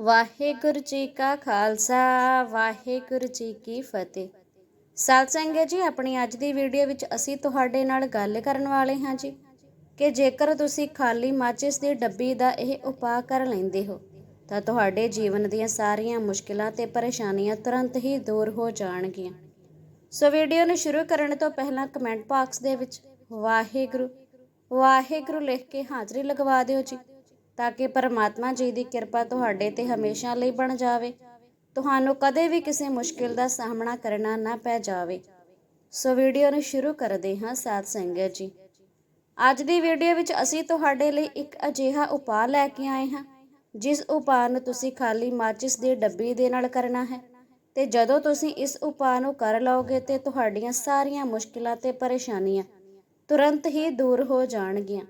ਵਾਹਿਗੁਰੂ ਜੀ ਕਾ ਖਾਲਸਾ, ਵਾਹਿਗੁਰੂ ਜੀ ਕੀ ਫਤਿਹ। ਸਾਧ ਸੰਗਤ ਜੀ, ਆਪਣੀ ਅੱਜ ਦੀ ਵੀਡੀਓ ਵਿੱਚ ਅਸੀਂ ਤੁਹਾਡੇ ਨਾਲ ਗੱਲ ਕਰਨ ਵਾਲੇ ਹਾਂ ਜੀ ਕਿ ਜੇਕਰ ਤੁਸੀਂ ਖਾਲੀ ਮਾਚਿਸ ਦੀ ਡੱਬੀ ਦਾ ਇਹ ਉਪਾਅ ਕਰ ਲੈਂਦੇ ਹੋ, ਤਾਂ ਤੁਹਾਡੇ ਜੀਵਨ ਦੀਆਂ ਸਾਰੀਆਂ ਮੁਸ਼ਕਿਲਾਂ ਤੇ ਪਰੇਸ਼ਾਨੀਆਂ ਤੁਰੰਤ ਹੀ ਦੂਰ ਹੋ ਜਾਣਗੀਆਂ। ਸੋ ਵੀਡੀਓ ਨੂੰ ਸ਼ੁਰੂ ਕਰਨ ਤੋਂ ਪਹਿਲਾਂ ਕਮੈਂਟ ਬਾਕਸ ਦੇ ਵਿੱਚ ਵਾਹਿਗੁਰੂ ਵਾਹਿਗੁਰੂ ਲਿਖ ਕੇ ਹਾਜ਼ਰੀ ਲਗਵਾ ਦਿਓ ਜੀ। ਤਾਂ ਕਿ ਪਰਮਾਤਮਾ ਜੀ ਦੀ ਕਿਰਪਾ ਤੁਹਾਡੇ ਤੇ ਹਮੇਸ਼ਾ ਲਈ ਬਣ ਜਾਵੇ। ਤੁਹਾਨੂੰ ਕਦੇ ਵੀ ਕਿਸੇ ਮੁਸ਼ਕਿਲ ਦਾ ਸਾਹਮਣਾ ਕਰਨਾ ਨਾ ਪੈ ਜਾਵੇ। ਸੋ ਵੀਡੀਓ ਨੂੰ ਸ਼ੁਰੂ ਕਰਦੇ ਹਾਂ ਸਾਧ ਸੰਗਤ ਜੀ। ਅੱਜ ਦੀ ਵੀਡੀਓ ਵਿੱਚ ਅਸੀਂ ਤੁਹਾਡੇ ਲਈ ਇੱਕ ਅਜਿਹਾ ਉਪਾਅ ਲੈ ਕੇ ਆਏ ਹਾਂ, ਜਿਸ ਉਪਾਅ ਨੂੰ ਤੁਸੀਂ ਖਾਲੀ ਮਾਚਿਸ ਦੇ ਡੱਬੀ ਦੇ ਨਾਲ ਕਰਨਾ ਹੈ ਤੇ ਜਦੋਂ ਤੁਸੀਂ ਇਸ ਉਪਾਅ ਨੂੰ ਕਰ ਲਓਗੇ ਤੇ ਤੁਹਾਡੀਆਂ ਸਾਰੀਆਂ ਮੁਸ਼ਕਿਲਾਂ ਤੇ ਪਰੇਸ਼ਾਨੀਆਂ ਤੁਰੰਤ ਹੀ ਦੂਰ ਹੋ ਜਾਣਗੀਆਂ।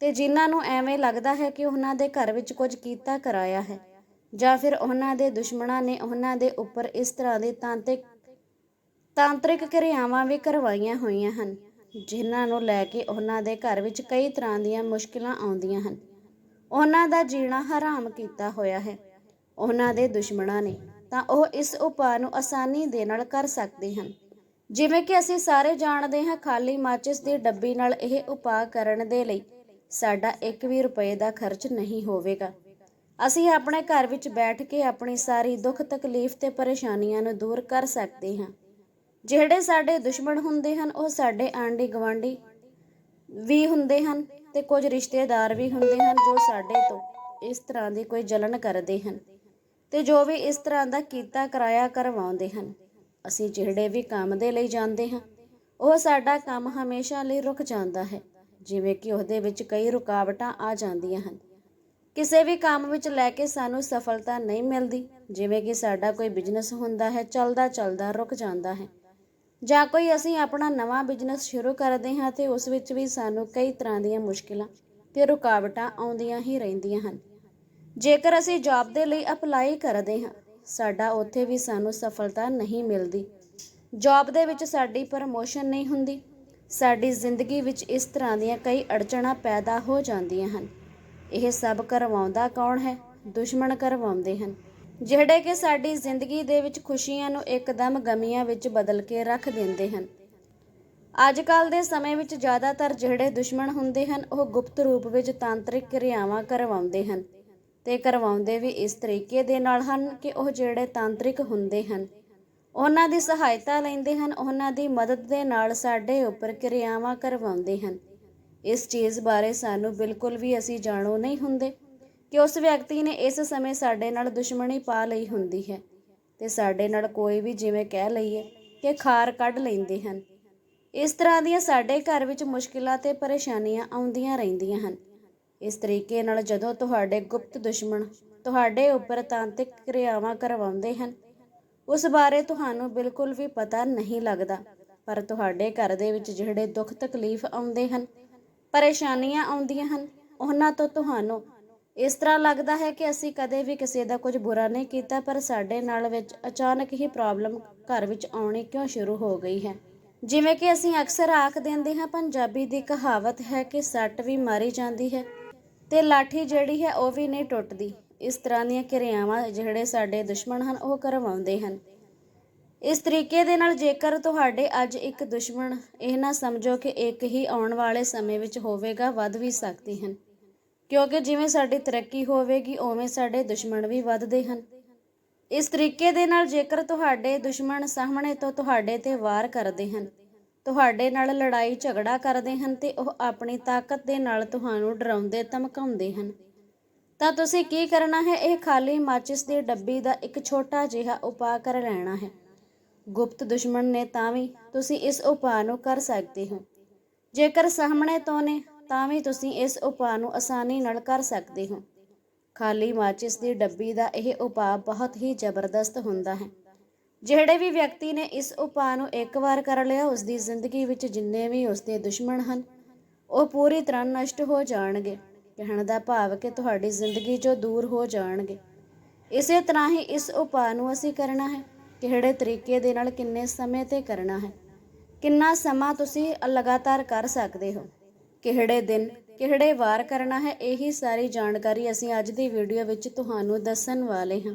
ਤੇ ਜਿਨ੍ਹਾਂ ਨੂੰ ਐਵੇਂ ਲੱਗਦਾ ਹੈ ਕਿ ਉਹਨਾਂ ਦੇ ਘਰ ਵਿੱਚ ਕੁਝ ਕੀਤਾ ਕਰਾਇਆ ਹੈ, ਜਾਂ ਫਿਰ ਉਹਨਾਂ ਦੇ ਦੁਸ਼ਮਣਾਂ ਨੇ ਉਹਨਾਂ ਦੇ ਉੱਪਰ ਇਸ ਤਰ੍ਹਾਂ ਦੇ ਤਾਂਤਰਿਕ ਤਾਂਤਰਿਕ ਕਿਰਿਆਵਾਂ ਵੀ ਕਰਵਾਈਆਂ ਹੋਈਆਂ ਹਨ, ਜਿਨ੍ਹਾਂ ਨੂੰ ਲੈ ਕੇ ਉਹਨਾਂ ਦੇ ਘਰ ਵਿੱਚ ਕਈ ਤਰ੍ਹਾਂ ਦੀਆਂ ਮੁਸ਼ਕਿਲਾਂ ਆਉਂਦੀਆਂ ਹਨ। ਉਹਨਾਂ ਦਾ ਜੀਣਾ ਹਰਾਮ ਕੀਤਾ ਹੋਇਆ ਹੈ। ਉਹਨਾਂ ਦੇ ਦੁਸ਼ਮਣਾਂ ਨੇ ਤਾਂ ਉਹ ਇਸ ਉਪਾਅ ਨੂੰ ਆਸਾਨੀ ਦੇ ਨਾਲ ਕਰ ਸਕਦੇ ਹਨ। ਜਿਵੇਂ ਕਿ ਅਸੀਂ ਸਾਰੇ ਜਾਣਦੇ ਹਾਂ, ਖਾਲੀ ਮਾਚਿਸ ਦੀ ਡੱਬੀ ਨਾਲ ਇਹ ਉਪਾਅ ਕਰਨ ਦੇ ਲਈ ਸਾਡਾ ਇੱਕ ਵੀ ਰੁਪਏ ਦਾ ਖਰਚ ਨਹੀਂ ਹੋਵੇਗਾ। ਅਸੀਂ ਆਪਣੇ ਘਰ ਵਿੱਚ ਬੈਠ ਕੇ ਆਪਣੀ ਸਾਰੀ ਦੁੱਖ ਤਕਲੀਫ ਤੇ ਪਰੇਸ਼ਾਨੀਆਂ ਨੂੰ ਦੂਰ ਕਰ ਸਕਦੇ ਹਾਂ। ਜਿਹੜੇ ਸਾਡੇ ਦੁਸ਼ਮਣ ਹੁੰਦੇ ਹਨ, ਉਹ ਸਾਡੇ ਆਂਢੀ ਗਵਾਂਢੀ ਵੀ ਹੁੰਦੇ ਹਨ ਤੇ ਕੁਝ ਰਿਸ਼ਤੇਦਾਰ ਵੀ ਹੁੰਦੇ ਹਨ ਜੋ ਸਾਡੇ ਤੋਂ ਇਸ ਤਰ੍ਹਾਂ ਦੀ ਕੋਈ ਜਲਨ ਕਰਦੇ ਹਨ ਤੇ ਜੋ ਵੀ ਇਸ ਤਰ੍ਹਾਂ ਦਾ ਕੀਤਾ ਕਰਾਇਆ ਕਰਵਾਉਂਦੇ ਹਨ। ਅਸੀਂ ਜਿਹੜੇ ਵੀ ਕੰਮ ਦੇ ਲਈ ਜਾਂਦੇ ਹਾਂ, ਉਹ ਸਾਡਾ ਕੰਮ ਹਮੇਸ਼ਾ ਲਈ ਰੁਕ ਜਾਂਦਾ ਹੈ। ਜਿਵੇਂ ਕਿ ਉਹਦੇ ਵਿੱਚ ਕਈ ਰੁਕਾਵਟਾਂ ਆ ਜਾਂਦੀਆਂ ਹਨ। ਕਿਸੇ ਵੀ ਕੰਮ ਵਿੱਚ ਲੈ ਕੇ ਸਾਨੂੰ ਸਫਲਤਾ ਨਹੀਂ ਮਿਲਦੀ, ਜਿਵੇਂ ਕਿ ਸਾਡਾ ਕੋਈ ਬਿਜ਼ਨਸ ਹੁੰਦਾ ਹੈ, ਚੱਲਦਾ ਚੱਲਦਾ ਰੁਕ ਜਾਂਦਾ ਹੈ। ਜਾਂ ਕੋਈ ਅਸੀਂ ਆਪਣਾ ਨਵਾਂ ਬਿਜ਼ਨਸ ਸ਼ੁਰੂ ਕਰਦੇ ਹਾਂ ਤੇ ਉਸ ਵਿੱਚ ਵੀ ਸਾਨੂੰ ਕਈ ਤਰ੍ਹਾਂ ਦੀਆਂ ਮੁਸ਼ਕਿਲਾਂ ਤੇ ਰੁਕਾਵਟਾਂ ਆਉਂਦੀਆਂ ਹੀ ਰਹਿੰਦੀਆਂ ਹਨ। ਜੇਕਰ ਅਸੀਂ ਜੌਬ ਦੇ ਲਈ ਅਪਲਾਈ ਕਰਦੇ ਹਾਂ, ਸਾਡਾ ਉੱਥੇ ਵੀ ਸਾਨੂੰ ਸਫਲਤਾ ਨਹੀਂ ਮਿਲਦੀ। ਜੌਬ ਦੇ ਵਿੱਚ ਸਾਡੀ ਪ੍ਰਮੋਸ਼ਨ ਨਹੀਂ ਹੁੰਦੀ ਸਾਡੀ ਜ਼ਿੰਦਗੀ ਵਿੱਚ ਇਸ ਤਰ੍ਹਾਂ ਦੀਆਂ ਕਈ ਅੜਚਣਾਂ ਪੈਦਾ ਹੋ ਜਾਂਦੀਆਂ ਹਨ। ਇਹ ਸਭ ਕਰਵਾਉਂਦਾ ਕੌਣ ਹੈ? ਦੁਸ਼ਮਣ ਕਰਵਾਉਂਦੇ ਹਨ। ਜਿਹੜੇ ਕਿ ਸਾਡੀ ਜ਼ਿੰਦਗੀ ਦੇ ਵਿੱਚ ਖੁਸ਼ੀਆਂ ਨੂੰ ਇੱਕਦਮ ਗਮੀਆਂ ਵਿੱਚ ਬਦਲ ਕੇ ਰੱਖ ਦਿੰਦੇ ਹਨ। ਅੱਜ ਕੱਲ ਦੇ ਸਮੇਂ ਵਿੱਚ ਜ਼ਿਆਦਾਤਰ ਜਿਹੜੇ ਦੁਸ਼ਮਣ ਹੁੰਦੇ ਹਨ, ਉਹ ਗੁਪਤ ਰੂਪ ਵਿੱਚ ਤਾਂਤਰਿਕ ਕਿਰਿਆਵਾਂ ਕਰਵਾਉਂਦੇ ਹਨ ਤੇ ਕਰਵਾਉਂਦੇ ਵੀ ਇਸ ਤਰੀਕੇ ਦੇ ਨਾਲ ਹਨ ਕਿ ਉਹ ਜਿਹੜੇ ਤਾਂਤਰਿਕ ਹੁੰਦੇ ਹਨ ਉਹਨਾਂ ਦੀ ਸਹਾਇਤਾ ਲੈਂਦੇ ਹਨ, ਉਹਨਾਂ ਦੀ ਮਦਦ ਦੇ ਨਾਲ ਸਾਡੇ ਉੱਪਰ ਕਿਰਿਆਵਾਂ ਕਰਵਾਉਂਦੇ ਹਨ। ਇਸ ਚੀਜ਼ ਬਾਰੇ ਸਾਨੂੰ ਬਿਲਕੁਲ ਵੀ ਅਸੀਂ ਜਾਣੂ ਨਹੀਂ ਹੁੰਦੇ ਕਿ ਉਸ ਵਿਅਕਤੀ ਨੇ ਇਸ ਸਮੇਂ ਸਾਡੇ ਨਾਲ ਦੁਸ਼ਮਣੀ ਪਾ ਲਈ ਹੁੰਦੀ ਹੈ ਤੇ ਸਾਡੇ ਨਾਲ ਕੋਈ ਵੀ ਜਿਵੇਂ ਕਹਿ ਲਈਏ ਕਿ ਖਾਰ ਕੱਢ ਲੈਂਦੇ ਹਨ। ਇਸ ਤਰ੍ਹਾਂ ਦੀਆਂ ਸਾਡੇ ਘਰ ਵਿੱਚ ਮੁਸ਼ਕਿਲਾਂ ਤੇ ਪਰੇਸ਼ਾਨੀਆਂ ਆਉਂਦੀਆਂ ਰਹਿੰਦੀਆਂ ਹਨ। ਇਸ ਤਰੀਕੇ ਨਾਲ ਜਦੋਂ ਤੁਹਾਡੇ ਗੁਪਤ ਦੁਸ਼ਮਣ ਤੁਹਾਡੇ ਉੱਪਰ ਤਾਂਤਿਕ ਕਿਰਿਆਵਾਂ ਕਰਵਾਉਂਦੇ ਹਨ ਉਸ ਬਾਰੇ ਤੁਹਾਨੂੰ ਬਿਲਕੁਲ ਵੀ ਪਤਾ ਨਹੀਂ ਲੱਗਦਾ। ਪਰ ਤੁਹਾਡੇ ਘਰ ਦੇ ਵਿੱਚ ਜਿਹੜੇ ਦੁੱਖ ਤਕਲੀਫ ਆਉਂਦੇ ਹਨ, ਪਰੇਸ਼ਾਨੀਆਂ ਆਉਂਦੀਆਂ ਹਨ, ਉਹਨਾਂ ਤੋਂ ਤੁਹਾਨੂੰ ਇਸ ਤਰ੍ਹਾਂ ਲੱਗਦਾ ਹੈ ਕਿ ਅਸੀਂ ਕਦੇ ਵੀ ਕਿਸੇ ਦਾ ਕੁਝ ਬੁਰਾ ਨਹੀਂ ਕੀਤਾ, ਪਰ ਸਾਡੇ ਨਾਲ ਵਿੱਚ ਅਚਾਨਕ ਹੀ ਪ੍ਰੋਬਲਮ ਘਰ ਵਿੱਚ ਆਉਣੀ ਕਿਉਂ ਸ਼ੁਰੂ ਹੋ ਗਈ ਹੈ? ਜਿਵੇਂ ਕਿ ਅਸੀਂ ਅਕਸਰ ਆਖ ਦਿੰਦੇ ਹਾਂ, ਪੰਜਾਬੀ ਦੀ ਕਹਾਵਤ ਹੈ ਕਿ ਸੱਟ ਵੀ ਮਾਰੀ ਜਾਂਦੀ ਹੈ ਤੇ ਲਾਠੀ ਜਿਹੜੀ ਹੈ ਉਹ ਵੀ ਨਹੀਂ ਟੁੱਟਦੀ। ਇਸ ਤਰ੍ਹਾਂ ਦੀਆਂ ਕਿਰਿਆਵਾਂ ਜਿਹੜੇ ਸਾਡੇ ਦੁਸ਼ਮਣ ਹਨ, ਉਹ ਕਰਵਾਉਂਦੇ ਹਨ। ਇਸ ਤਰੀਕੇ ਦੇ ਨਾਲ ਜੇਕਰ ਤੁਹਾਡੇ ਅੱਜ ਇੱਕ ਦੁਸ਼ਮਣ ਇਹ ਨਾ ਸਮਝੋ ਕਿ ਇੱਕ ਹੀ ਆਉਣ ਵਾਲੇ ਸਮੇਂ ਵਿੱਚ ਹੋਵੇਗਾ, ਵੱਧ ਵੀ ਸਕਦੇ ਹਨ। ਕਿਉਂਕਿ ਜਿਵੇਂ ਸਾਡੀ ਤਰੱਕੀ ਹੋਵੇਗੀ, ਉਵੇਂ ਸਾਡੇ ਦੁਸ਼ਮਣ ਵੀ ਵੱਧਦੇ ਹਨ। ਇਸ ਤਰੀਕੇ ਦੇ ਨਾਲ ਜੇਕਰ ਤੁਹਾਡੇ ਦੁਸ਼ਮਣ ਸਾਹਮਣੇ ਤੋਂ ਤੁਹਾਡੇ ਤੇ ਵਾਰ ਕਰਦੇ ਹਨ, ਤੁਹਾਡੇ ਨਾਲ ਲੜਾਈ ਝਗੜਾ ਕਰਦੇ ਹਨ ਤੇ ਉਹ ਆਪਣੀ ਤਾਕਤ ਦੇ ਨਾਲ ਤੁਹਾਨੂੰ ਡਰਾਉਂਦੇ, ਧਮਕਾਉਂਦੇ ਹਨ। ਤਾਂ ਤੁਸੀਂ ਕੀ ਕਰਨਾ ਹੈ? ਇਹ ਖਾਲੀ ਮਾਚਿਸ ਦੀ ਡੱਬੀ ਦਾ ਇੱਕ ਛੋਟਾ ਜਿਹਾ ਉਪਾਅ ਕਰ ਲੈਣਾ ਹੈ। ਗੁਪਤ ਦੁਸ਼ਮਣ ਨੇ ਤਾਂ ਵੀ ਤੁਸੀਂ ਇਸ ਉਪਾਅ ਨੂੰ ਕਰ ਸਕਦੇ ਹੋ। ਜੇਕਰ ਸਾਹਮਣੇ ਤੋਂ ਨੇ, ਤਾਂ ਵੀ ਤੁਸੀਂ ਇਸ ਉਪਾਅ ਨੂੰ ਆਸਾਨੀ ਨਾਲ ਕਰ ਸਕਦੇ ਹੋ। ਖਾਲੀ ਮਾਚਿਸ ਦੀ ਡੱਬੀ ਦਾ ਇਹ ਉਪਾਅ ਬਹੁਤ ਹੀ ਜ਼ਬਰਦਸਤ ਹੁੰਦਾ ਹੈ। ਜਿਹੜੇ ਵੀ ਵਿਅਕਤੀ ਨੇ ਇਸ ਉਪਾਅ ਨੂੰ ਇੱਕ ਵਾਰ ਕਰ ਲਿਆ ਉਸ ਦੀ ਜ਼ਿੰਦਗੀ ਵਿੱਚ ਜਿੰਨੇ ਵੀ ਉਸ ਦੇ ਦੁਸ਼ਮਣ ਹਨ, ਉਹ ਪੂਰੀ ਤਰ੍ਹਾਂ ਨਸ਼ਟ ਹੋ ਜਾਣਗੇ। ਕਹਿਣ ਦਾ ਭਾਵ ਕਿ ਤੁਹਾਡੀ ਜ਼ਿੰਦਗੀ 'ਚੋਂ ਦੂਰ ਹੋ ਜਾਣਗੇ। ਇਸੇ ਤਰ੍ਹਾਂ ਹੀ ਇਸ ਉਪਾਅ ਨੂੰ ਅਸੀਂ ਕਰਨਾ ਹੈ। ਕਿਹੜੇ ਤਰੀਕੇ ਦੇ ਨਾਲ ਕਿੰਨੇ ਸਮੇਂ ਤੇ ਕਰਨਾ ਹੈ। ਕਿੰਨਾ ਸਮਾਂ ਤੁਸੀਂ ਲਗਾਤਾਰ ਕਰ ਸਕਦੇ ਹੋ। ਕਿਹੜੇ ਦਿਨ, ਕਿਹੜੇ ਵਾਰ ਕਰਨਾ ਹੈ, ਇਹੀ ਸਾਰੀ ਜਾਣਕਾਰੀ ਅਸੀਂ ਅੱਜ ਦੀ ਵੀਡੀਓ ਵਿੱਚ ਤੁਹਾਨੂੰ ਦੱਸਣ ਵਾਲੇ ਹਾਂ।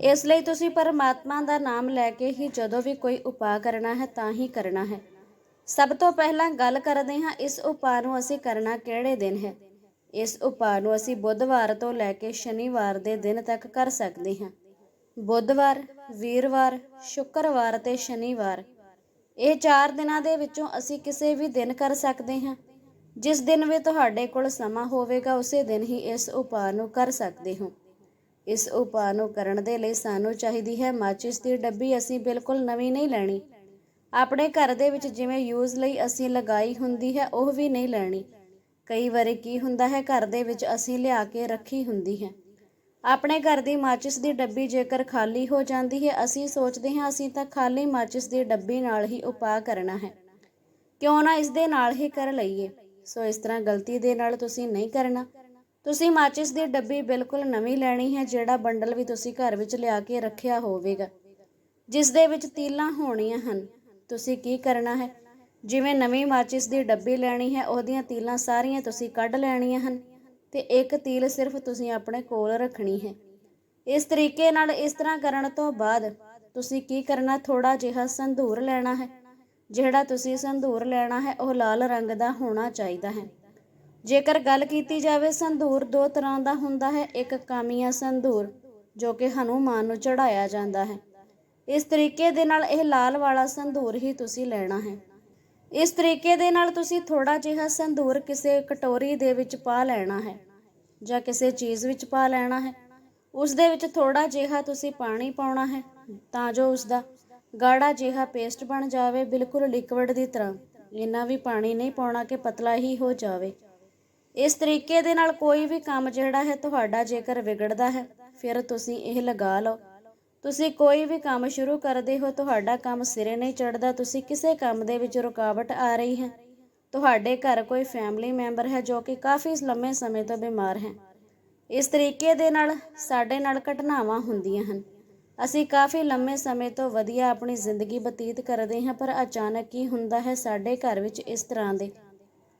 ਇਸ ਲਈ ਤੁਸੀਂ ਪਰਮਾਤਮਾ ਦਾ ਨਾਮ ਲੈ ਕੇ ਹੀ ਜਦੋਂ ਵੀ ਕੋਈ ਉਪਾਅ ਕਰਨਾ ਹੈ, ਤਾਂ ਹੀ ਕਰਨਾ ਹੈ। ਸਭ ਤੋਂ ਪਹਿਲਾਂ ਗੱਲ ਕਰਦੇ ਹਾਂ ਇਸ ਉਪਾਅ ਨੂੰ ਅਸੀਂ ਕਰਨਾ ਕਿਹੜੇ ਦਿਨ ਹੈ। ਇਸ ਉਪਾਅ ਨੂੰ ਅਸੀਂ ਬੁੱਧਵਾਰ ਤੋਂ ਲੈ ਕੇ ਸ਼ਨੀਵਾਰ ਦੇ ਦਿਨ ਤੱਕ ਕਰ ਸਕਦੇ ਹਾਂ। ਬੁੱਧਵਾਰ, ਵੀਰਵਾਰ, ਸ਼ੁੱਕਰਵਾਰ ਤੇ ਸ਼ਨੀਵਾਰ। ਇਹ ਚਾਰ ਦਿਨਾਂ ਦੇ ਵਿੱਚੋਂ ਅਸੀਂ ਕਿਸੇ ਵੀ ਦਿਨ ਕਰ ਸਕਦੇ ਹਾਂ। ਜਿਸ ਦਿਨ ਵੀ ਤੁਹਾਡੇ ਕੋਲ ਸਮਾਂ ਹੋਵੇਗਾ, ਉਸੇ ਦਿਨ ਹੀ ਇਸ ਉਪਾਅ ਨੂੰ ਕਰ ਸਕਦੇ ਹੋ। ਇਸ ਉਪਾਅ ਨੂੰ ਕਰਨ ਦੇ ਲਈ ਸਾਨੂੰ ਚਾਹੀਦੀ ਹੈ ਮਾਚਿਸ ਦੀ ਡੱਬੀ ਅਸੀਂ ਬਿਲਕੁਲ ਨਵੀਂ ਨਹੀਂ ਲੈਣੀ। ਆਪਣੇ ਘਰ ਦੇ ਵਿੱਚ ਜਿਵੇਂ ਯੂਜ਼ ਲਈ ਅਸੀਂ ਲਗਾਈ ਹੁੰਦੀ ਹੈ, ਉਹ ਵੀ ਨਹੀਂ ਲੈਣੀ। ਕਈ ਵਾਰੀ ਕੀ ਹੁੰਦਾ ਹੈ, ਘਰ ਦੇ ਵਿੱਚ ਅਸੀਂ ਲਿਆ ਕੇ ਰੱਖੀ ਹੁੰਦੀ ਹੈ। ਆਪਣੇ ਘਰ ਦੀ ਮਾਚਿਸ ਦੀ ਡੱਬੀ ਜੇਕਰ ਖਾਲੀ ਹੋ ਜਾਂਦੀ ਹੈ, ਅਸੀਂ ਸੋਚਦੇ ਹਾਂ ਅਸੀਂ ਤਾਂ ਖਾਲੀ ਮਾਚਿਸ ਦੀ ਡੱਬੀ ਨਾਲ ਹੀ ਉਪਾਅ ਕਰਨਾ ਹੈ। ਕਿਉਂ ਨਾ ਇਸ ਦੇ ਨਾਲ ਹੀ ਕਰ ਲਈਏ। ਸੋ ਇਸ ਤਰ੍ਹਾਂ ਗਲਤੀ ਦੇ ਨਾਲ ਤੁਸੀਂ ਨਹੀਂ ਕਰਨਾ। ਤੁਸੀਂ ਮਾਚਿਸ ਦੀ ਡੱਬੀ ਬਿਲਕੁਲ ਨਵੀਂ ਲੈਣੀ ਹੈ, ਜਿਹੜਾ ਬੰਡਲ ਵੀ ਤੁਸੀਂ ਘਰ ਵਿੱਚ ਲਿਆ ਕੇ ਰੱਖਿਆ ਹੋਵੇਗਾ। ਜਿਸ ਦੇ ਵਿੱਚ ਤੀਲਾਂ ਹੋਣੀਆਂ ਹਨ। ਤੁਸੀਂ ਕੀ ਕਰਨਾ ਹੈ? ਜਿਵੇਂ ਨਵੀਂ ਮਾਚਿਸ ਦੀ ਡੱਬੀ ਲੈਣੀ ਹੈ, ਉਹਦੀਆਂ ਤੀਲਾਂ ਸਾਰੀਆਂ ਤੁਸੀਂ ਕੱਢ ਲੈਣੀਆਂ ਹਨ ਤੇ ਇੱਕ ਤੀਲ ਸਿਰਫ ਤੁਸੀਂ ਆਪਣੇ ਕੋਲ ਰੱਖਣੀ ਹੈ। ਇਸ ਤਰੀਕੇ ਨਾਲ ਇਸ ਤਰ੍ਹਾਂ ਕਰਨ ਤੋਂ ਬਾਅਦ ਤੁਸੀਂ ਕੀ ਕਰਨਾ? ਥੋੜਾ ਜਿਹਾ ਸੰਧੂਰ ਲੈਣਾ ਹੈ। ਜਿਹੜਾ ਤੁਸੀਂ ਸੰਧੂਰ ਲੈਣਾ ਹੈ, ਉਹ ਲਾਲ ਰੰਗ ਦਾ ਹੋਣਾ ਚਾਹੀਦਾ ਹੈ। ਜੇਕਰ ਗੱਲ ਕੀਤੀ ਜਾਵੇ, ਸੰਧੂਰ ਦੋ ਤਰ੍ਹਾਂ ਦਾ ਹੁੰਦਾ ਹੈ, ਇੱਕ ਕਾਮੀਆ ਸੰਧੂਰ, ਜੋ ਕਿ ਹਨੂਮਾਨ ਨੂੰ ਚੜਾਇਆ ਜਾਂਦਾ ਹੈ। ਇਸ ਤਰੀਕੇ ਦੇ ਨਾਲ ਇਹ ਲਾਲ ਵਾਲਾ ਸੰਧੂਰ ਹੀ ਤੁਸੀਂ ਲੈਣਾ ਹੈ। ਇਸ ਤਰੀਕੇ ਦੇ ਨਾਲ ਤੁਸੀਂ ਥੋੜਾ ਜਿਹਾ ਸੰਧੂਰ ਕਿਸੇ ਕਟੋਰੀ ਦੇ ਵਿੱਚ ਪਾ ਲੈਣਾ ਹੈ ਜਾਂ ਕਿਸੇ ਚੀਜ਼ ਵਿੱਚ ਪਾ ਲੈਣਾ ਹੈ। ਉਸ ਦੇ ਵਿੱਚ ਥੋੜਾ ਜਿਹਾ ਤੁਸੀਂ ਪਾਣੀ ਪਾਉਣਾ ਹੈ ਤਾਂ ਜੋ ਉਸ ਦਾ ਗਾੜਾ ਜਿਹਾ ਪੇਸਟ ਬਣ ਜਾਵੇ, ਬਿਲਕੁਲ ਲਿਕਵਿਡ ਦੀ ਤਰ੍ਹਾਂ। ਇੰਨਾ ਵੀ ਪਾਣੀ ਨਹੀਂ ਪਾਉਣਾ ਕਿ ਪਤਲਾ ਹੀ ਹੋ ਜਾਵੇ। ਇਸ ਤਰੀਕੇ ਦੇ ਨਾਲ ਕੋਈ ਵੀ ਕੰਮ ਜਿਹੜਾ ਹੈ ਤੁਹਾਡਾ ਜੇਕਰ ਵਿਗੜਦਾ ਹੈ, ਫਿਰ ਤੁਸੀਂ ਇਹ ਲਗਾ ਲਓ। ਤੁਸੀਂ ਕੋਈ ਵੀ ਕੰਮ ਸ਼ੁਰੂ ਕਰਦੇ ਹੋ, ਤੁਹਾਡਾ ਕੰਮ ਸਿਰੇ ਨਹੀਂ ਚੜਦਾ ਤੁਸੀਂ ਕਿਸੇ ਕੰਮ ਦੇ ਵਿੱਚ ਰੁਕਾਵਟ ਆ ਰਹੀ ਹੈ। ਤੁਹਾਡੇ ਘਰ ਕੋਈ ਫੈਮਿਲੀ ਮੈਂਬਰ ਹੈ ਜੋ ਕਿ ਕਾਫੀ ਲੰਮੇ ਸਮੇਂ ਤੋਂ ਬਿਮਾਰ ਹੈ। ਇਸ ਤਰੀਕੇ ਦੇ ਨਾਲ ਸਾਡੇ ਨਾਲ ਘਟਨਾਵਾਂ ਹੁੰਦੀਆਂ ਹਨ। ਅਸੀਂ ਕਾਫੀ ਲੰਮੇ ਸਮੇਂ ਤੋਂ ਵਧੀਆ ਆਪਣੀ ਜ਼ਿੰਦਗੀ ਬਤੀਤ ਕਰਦੇ ਹਾਂ, ਪਰ ਅਚਾਨਕ ਹੀ ਹੁੰਦਾ ਹੈ ਸਾਡੇ ਘਰ ਵਿੱਚ ਇਸ ਤਰ੍ਹਾਂ ਦੇ।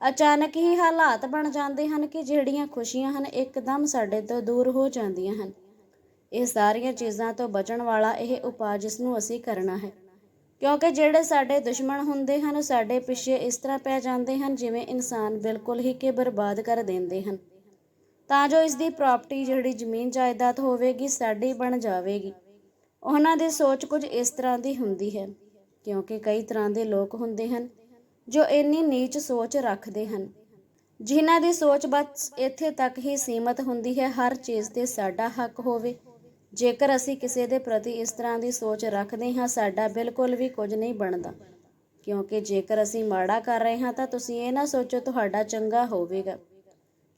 ਅਚਾਨਕ ਹੀ ਹਾਲਾਤ ਬਣ ਜਾਂਦੇ ਹਨ ਕਿ ਜਿਹੜੀਆਂ ਖੁਸ਼ੀਆਂ ਹਨ ਇੱਕਦਮ ਸਾਡੇ ਤੋਂ ਦੂਰ ਹੋ ਜਾਂਦੀਆਂ ਹਨ। ਇਹ ਸਾਰੀਆਂ ਚੀਜ਼ਾਂ ਤੋਂ ਬਚਣ ਵਾਲਾ ਇਹ ਉਪਾਅ ਜਿਸ ਨੂੰ ਅਸੀਂ ਕਰਨਾ ਹੈ। ਕਿਉਂਕਿ ਜਿਹੜੇ ਸਾਡੇ ਦੁਸ਼ਮਣ ਹੁੰਦੇ ਹਨ ਉਹ ਸਾਡੇ ਪਿੱਛੇ ਇਸ ਤਰ੍ਹਾਂ ਪੈ ਜਾਂਦੇ ਹਨ ਜਿਵੇਂ ਇਨਸਾਨ ਬਿਲਕੁਲ ਹੀ ਕਿ ਬਰਬਾਦ ਕਰ ਦਿੰਦੇ ਹਨ। ਤਾਂ ਜੋ ਇਸ ਦੀ ਪ੍ਰਾਪਰਟੀ ਜਿਹੜੀ ਜ਼ਮੀਨ ਜਾਇਦਾਦ ਹੋਵੇਗੀ, ਸਾਡੀ ਬਣ ਜਾਵੇਗੀ। ਉਹਨਾਂ ਦੀ ਸੋਚ ਕੁਝ ਇਸ ਤਰ੍ਹਾਂ ਦੀ ਹੁੰਦੀ ਹੈ। ਕਿਉਂਕਿ ਕਈ ਤਰ੍ਹਾਂ ਦੇ ਲੋਕ ਹੁੰਦੇ ਹਨ ਜੋ ਇੰਨੀ ਨੀਚ ਸੋਚ ਰੱਖਦੇ ਹਨ। ਜਿਨ੍ਹਾਂ ਦੀ ਸੋਚ ਬਸ ਇੱਥੇ ਤੱਕ ਹੀ ਸੀਮਤ ਹੁੰਦੀ ਹੈ, ਹਰ ਚੀਜ਼ ਤੇ ਸਾਡਾ ਹੱਕ ਹੋਵੇ। ਜੇਕਰ ਅਸੀਂ ਕਿਸੇ ਦੇ ਪ੍ਰਤੀ ਇਸ ਤਰ੍ਹਾਂ ਦੀ ਸੋਚ ਰੱਖਦੇ ਹਾਂ, ਸਾਡਾ ਬਿਲਕੁਲ ਵੀ ਕੁਝ ਨਹੀਂ ਬਣਦਾ। ਕਿਉਂਕਿ ਜੇਕਰ ਅਸੀਂ ਮਾੜਾ ਕਰ ਰਹੇ ਹਾਂ, ਤਾਂ ਤੁਸੀਂ ਇਹ ਨਾ ਸੋਚੋ ਤੁਹਾਡਾ ਚੰਗਾ ਹੋਵੇਗਾ।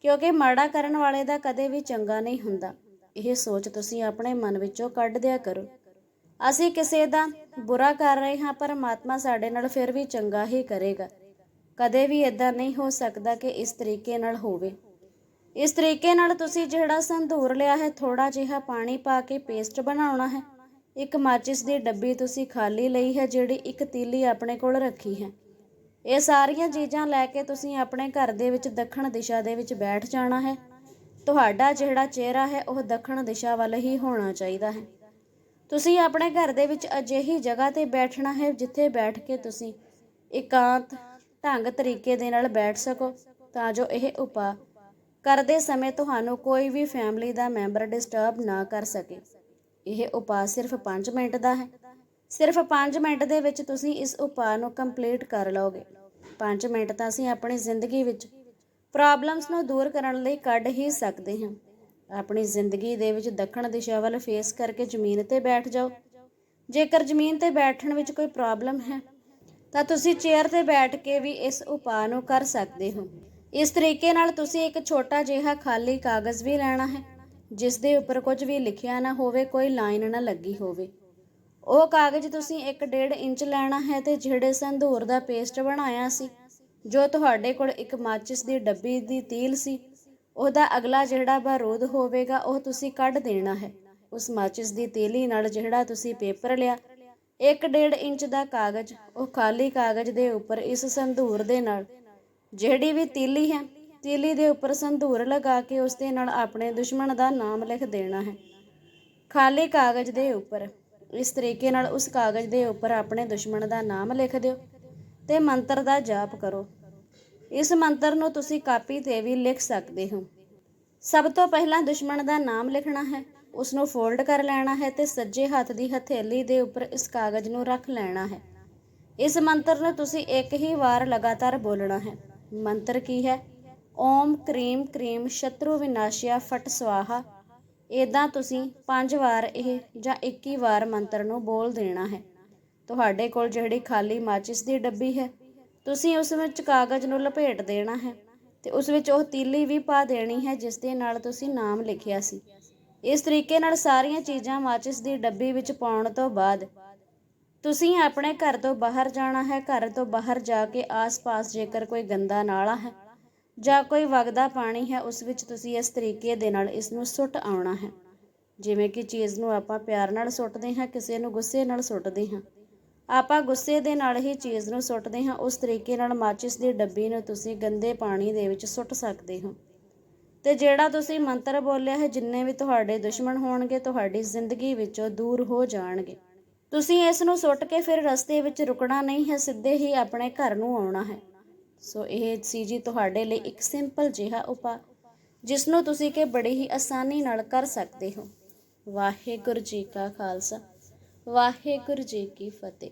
ਕਿਉਂਕਿ ਮਾੜਾ ਕਰਨ ਵਾਲੇ ਦਾ ਕਦੇ ਵੀ ਚੰਗਾ ਨਹੀਂ ਹੁੰਦਾ। ਇਹ ਸੋਚ ਤੁਸੀਂ ਆਪਣੇ ਮਨ ਵਿੱਚੋਂ ਕੱਢ ਦਿਆ ਕਰੋ। ਅਸੀਂ ਕਿਸੇ ਦਾ ਬੁਰਾ ਕਰ ਰਹੇ ਹਾਂ, ਪਰਮਾਤਮਾ ਸਾਡੇ ਨਾਲ ਫਿਰ ਵੀ ਚੰਗਾ ਹੀ ਕਰੇਗਾ। ਕਦੇ ਵੀ ਇਦਾਂ ਨਹੀਂ ਹੋ ਸਕਦਾ ਕਿ ਇਸ ਤਰੀਕੇ ਨਾਲ ਹੋਵੇ। ਇਸ ਤਰੀਕੇ ਨਾਲ ਤੁਸੀਂ ਜਿਹੜਾ ਸੰਧੂਰ ਲਿਆ ਹੈ ਥੋੜਾ ਜਿਹਾ ਪਾਣੀ ਪਾ ਕੇ ਪੇਸਟ ਬਣਾਉਣਾ ਹੈ। ਇੱਕ ਮਾਚਿਸ ਦੀ ਡੱਬੀ ਤੁਸੀਂ ਖਾਲੀ ਲਈ ਹੈ, ਜਿਹੜੀ ਇੱਕ ਤੀਲੀ ਆਪਣੇ ਕੋਲ ਰੱਖੀ ਹੈ। ਇਹ ਸਾਰੀਆਂ ਚੀਜ਼ਾਂ ਲੈ ਕੇ ਤੁਸੀਂ ਆਪਣੇ ਘਰ ਦੇ ਵਿੱਚ ਦੱਖਣ ਦਿਸ਼ਾ ਦੇ ਵਿੱਚ ਬੈਠ ਜਾਣਾ ਹੈ। ਤੁਹਾਡਾ ਜਿਹੜਾ ਚਿਹਰਾ ਹੈ, ਉਹ ਦੱਖਣ ਦਿਸ਼ਾ ਵੱਲ ਹੀ ਹੋਣਾ ਚਾਹੀਦਾ ਹੈ। ਤੁਸੀਂ ਆਪਣੇ ਘਰ ਦੇ ਵਿੱਚ ਅਜਿਹੀ ਜਗ੍ਹਾ ਤੇ ਬੈਠਣਾ ਹੈ, ਜਿੱਥੇ ਬੈਠ ਕੇ ਤੁਸੀਂ ਇਕਾਂਤ, ਢੰਗ ਤਰੀਕੇ ਦੇ ਨਾਲ ਬੈਠ ਸਕੋ, ਤਾਂ ਜੋ ਇਹ ਉਪਾਅ ਕਰਦੇ ਸਮੇਂ ਤੁਹਾਨੂੰ ਕੋਈ ਵੀ ਫੈਮਿਲੀ ਦਾ ਮੈਂਬਰ ਡਿਸਟਰਬ ਨਾ ਕਰ ਸਕੇ। ਇਹ ਉਪਾਅ ਸਿਰਫ 5 ਮਿੰਟ ਦਾ ਹੈ। ਸਿਰਫ 5 ਮਿੰਟ ਦੇ ਵਿੱਚ ਤੁਸੀਂ ਇਸ ਉਪਾਅ ਨੂੰ ਕੰਪਲੀਟ ਕਰ ਲਓਗੇ। 5 ਮਿੰਟ ਤਾਂ ਅਸੀਂ ਆਪਣੀ ਜ਼ਿੰਦਗੀ ਵਿੱਚ ਪ੍ਰੋਬਲਮਸ ਨੂੰ ਦੂਰ ਕਰਨ ਲਈ ਕੱਢ ਹੀ ਸਕਦੇ ਹਾਂ। ਆਪਣੀ ਜ਼ਿੰਦਗੀ ਦੇ ਵਿੱਚ ਦੱਖਣ ਦਿਸ਼ਾ ਵੱਲ ਫੇਸ ਕਰਕੇ ਜ਼ਮੀਨ ਤੇ ਬੈਠ ਜਾਓ। ਜੇਕਰ ਜ਼ਮੀਨ ਤੇ ਬੈਠਣ ਵਿੱਚ ਕੋਈ ਪ੍ਰੋਬਲਮ ਹੈ, ਤਾਂ ਤੁਸੀਂ ਚੇਅਰ ਤੇ ਬੈਠ ਕੇ ਵੀ ਇਸ ਉਪਾਅ ਨੂੰ ਕਰ ਸਕਦੇ ਹੋ। ਇਸ ਤਰੀਕੇ ਨਾਲ ਤੁਸੀਂ ਇੱਕ ਛੋਟਾ ਜਿਹਾ ਖਾਲੀ ਕਾਗਜ਼ ਵੀ ਲੈਣਾ ਹੈ, ਜਿਸ ਦੇ ਉੱਪਰ ਕੁਝ ਵੀ ਲਿਖਿਆ ਨਾ ਹੋਵੇ, ਕੋਈ ਲਾਈਨ ਨਾ ਲੱਗੀ ਹੋਵੇ। ਉਹ ਕਾਗਜ਼ ਤੁਸੀਂ 1.5 ਇੰਚ ਲੈਣਾ ਹੈ ਤੇ ਜਿਹੜੇ ਸੰਧੂਰ ਦਾ ਪੇਸਟ ਬਣਾਇਆ ਸੀ, ਜੋ ਤੁਹਾਡੇ ਕੋਲ ਇੱਕ ਮਾਚਿਸ ਦੀ ਡੱਬੀ ਦੀ ਤੀਲ ਸੀ, ਉਹਦਾ ਅਗਲਾ ਜਿਹੜਾ ਬਾਰੂਦ ਹੋਵੇਗਾ, ਉਹ ਤੁਸੀਂ ਕੱਢ ਦੇਣਾ ਹੈ। ਉਸ ਮਾਚਿਸ ਦੀ ਤੀਲੀ ਨਾਲ ਜਿਹੜਾ ਤੁਸੀਂ ਪੇਪਰ ਲਿਆ 1.5 ਇੰਚ ਦਾ ਕਾਗਜ਼, ਉਹ ਖਾਲੀ ਕਾਗਜ਼ ਦੇ ਉੱਪਰ ਇਸ ਸੰਧੂਰ ਦੇ ਨਾਲ ਜਿਹੜੀ ਵੀ ਤੀਲੀ ਹੈ, ਤੀਲੀ ਦੇ ਉੱਪਰ ਸੰਧੂਰ ਲਗਾ ਕੇ ਉਸ ਦੇ ਨਾਲ ਆਪਣੇ ਦੁਸ਼ਮਣ ਦਾ ਨਾਮ ਲਿਖ ਦੇਣਾ ਹੈ। ਖਾਲੀ ਕਾਗਜ਼ ਦੇ ਉੱਪਰ, ਇਸ ਤਰੀਕੇ ਨਾਲ ਉਸ ਕਾਗਜ਼ ਦੇ ਉੱਪਰ ਆਪਣੇ ਦੁਸ਼ਮਣ ਦਾ ਨਾਮ ਲਿਖ ਦਿਓ ਤੇ ਮੰਤਰ ਦਾ ਜਾਪ ਕਰੋ। ਇਸ ਮੰਤਰ ਨੂੰ ਤੁਸੀਂ ਕਾਪੀ ਤੇ ਵੀ ਲਿਖ ਸਕਦੇ ਹੋ। ਸਭ ਤੋਂ ਪਹਿਲਾਂ ਦੁਸ਼ਮਣ ਦਾ ਨਾਮ ਲਿਖਣਾ ਹੈ ਉਸ ਨੂੰ ਫੋਲਡ ਕਰ ਲੈਣਾ ਹੈ ਤੇ ਸੱਜੇ ਹੱਥ ਦੀ ਹਥੇਲੀ ਦੇ ਉੱਪਰ ਇਸ ਕਾਗਜ਼ ਨੂੰ ਰੱਖ ਲੈਣਾ ਹੈ। ਇਸ ਮੰਤਰ ਨੂੰ ਤੁਸੀਂ ਇੱਕ ਹੀ ਵਾਰ ਲਗਾਤਾਰ ਬੋਲਣਾ ਹੈ। ਮੰਤਰ ਕੀ ਹੈ? ਓਮ ਕਰੀਮ ਕਰੀਮ ਸ਼ਤਰੂ ਵਿਨਾਸ਼ਿਆ ਫਟ ਸਵਾਹਾ। ਇਦਾਂ ਤੁਸੀਂ ਪੰਜ ਵਾਰ ਇਹ ਜਾਂ 21 ਵਾਰ ਮੰਤਰ ਨੂੰ ਬੋਲ ਦੇਣਾ ਹੈ। ਤੁਹਾਡੇ ਕੋਲ ਜਿਹੜੀ ਖਾਲੀ ਮਾਚਿਸ ਦੀ ਡੱਬੀ ਹੈ, ਤੁਸੀਂ ਉਸ ਵਿੱਚ ਕਾਗਜ਼ ਨੂੰ ਲਪੇਟ ਦੇਣਾ ਹੈ ਤੇ ਉਸ ਵਿੱਚ ਉਹ ਤੀਲੀ ਵੀ ਪਾ ਦੇਣੀ ਹੈ ਜਿਸ ਦੇ ਨਾਲ ਤੁਸੀਂ ਨਾਮ ਲਿਖਿਆ ਸੀ। ਇਸ ਤਰੀਕੇ ਨਾਲ ਸਾਰੀਆਂ ਚੀਜ਼ਾਂ ਮਾਚਿਸ ਦੀ ਡੱਬੀ ਵਿੱਚ ਪਾਉਣ ਤੋਂ ਬਾਅਦ ਤੁਸੀਂ ਆਪਣੇ ਘਰ ਤੋਂ ਬਾਹਰ ਜਾਣਾ ਹੈ, ਘਰ ਤੋਂ ਬਾਹਰ ਜਾ ਕੇ ਆਸ-ਪਾਸ ਜੇਕਰ ਕੋਈ ਗੰਦਾ ਨਾਲਾ ਹੈ ਜਾਂ ਕੋਈ ਵਗਦਾ ਪਾਣੀ ਹੈ, ਉਸ ਵਿੱਚ ਤੁਸੀਂ ਇਸ ਤਰੀਕੇ ਦੇ ਨਾਲ ਇਸ ਨੂੰ ਸੁੱਟ ਆਉਣਾ ਹੈ। ਜਿਵੇਂ ਕਿ ਚੀਜ਼ ਨੂੰ ਆਪਾਂ ਪਿਆਰ ਨਾਲ ਸੁੱਟਦੇ ਹਾਂ, ਕਿਸੇ ਨੂੰ ਗੁੱਸੇ ਨਾਲ ਸੁੱਟਦੇ ਹਾਂ। ਆਪਾਂ ਗੁੱਸੇ ਦੇ ਨਾਲ ਹੀ ਚੀਜ਼ ਨੂੰ ਸੁੱਟਦੇ ਹਾਂ, ਉਸ ਤਰੀਕੇ ਨਾਲ ਮਾਚਿਸ ਦੀ ਡੱਬੀ ਨੂੰ ਤੁਸੀਂ ਗੰਦੇ ਪਾਣੀ ਦੇ ਵਿੱਚ ਸੁੱਟ ਸਕਦੇ ਹੋ। ਤੇ ਜਿਹੜਾ ਤੁਸੀਂ ਮੰਤਰ ਬੋਲਿਆ ਹੈ, ਜਿੰਨੇ ਵੀ ਤੁਹਾਡੇ ਦੁਸ਼ਮਣ ਹੋਣਗੇ, ਤੁਹਾਡੀ ਜ਼ਿੰਦਗੀ ਵਿੱਚੋਂ ਦੂਰ ਹੋ ਜਾਣਗੇ। ਤੁਸੀਂ ਇਸ ਨੂੰ ਸੁੱਟ ਕੇ ਫਿਰ ਰਸਤੇ ਵਿੱਚ ਰੁਕਣਾ ਨਹੀਂ ਹੈ, ਸਿੱਧੇ ਹੀ ਆਪਣੇ ਘਰ ਨੂੰ ਆਉਣਾ ਹੈ। ਸੋ ਇਹ ਸੀ ਜੀ ਤੁਹਾਡੇ ਲਈ ਇੱਕ ਸਿੰਪਲ ਜਿਹਾ ਉਪਾਅ ਜਿਸ ਨੂੰ ਤੁਸੀਂ ਕਿ ਬੜੀ ਹੀ ਆਸਾਨੀ ਨਾਲ ਕਰ ਸਕਦੇ ਹੋ। ਵਾਹਿਗੁਰੂ ਜੀ ਕਾ ਖਾਲਸਾ, ਵਾਹਿਗੁਰੂ ਜੀ ਕੀ ਫਤਿਹ।